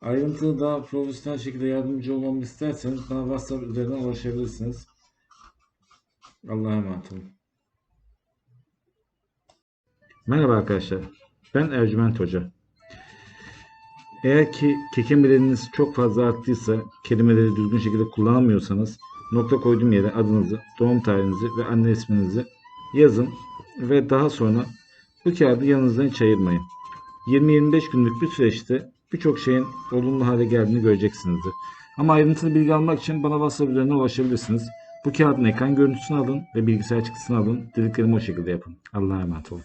Ayrıntılı daha profesyonel şekilde yardımcı olmamı isterseniz bana WhatsApp üzerinden ulaşabilirsiniz. Allah'a emanet olun. Merhaba arkadaşlar. Ben Ercüment Hoca. Eğer ki kekembeleriniz çok fazla arttıysa, kelimeleri düzgün şekilde kullanamıyorsanız, nokta koyduğum yere adınızı, doğum tarihinizi ve anne isminizi yazın ve daha sonra bu kağıdı yanınızdan hiç ayırmayın. 20-25 günlük bir süreçte birçok şeyin olumlu hale geldiğini göreceksinizdir. Ama ayrıntılı bilgi almak için bana WhatsApp üzerinden ulaşabilirsiniz. Bu kağıdın ekran görüntüsünü alın ve bilgisayar çıktısını alın. Dediklerimi o şekilde yapın. Allah'a emanet olun.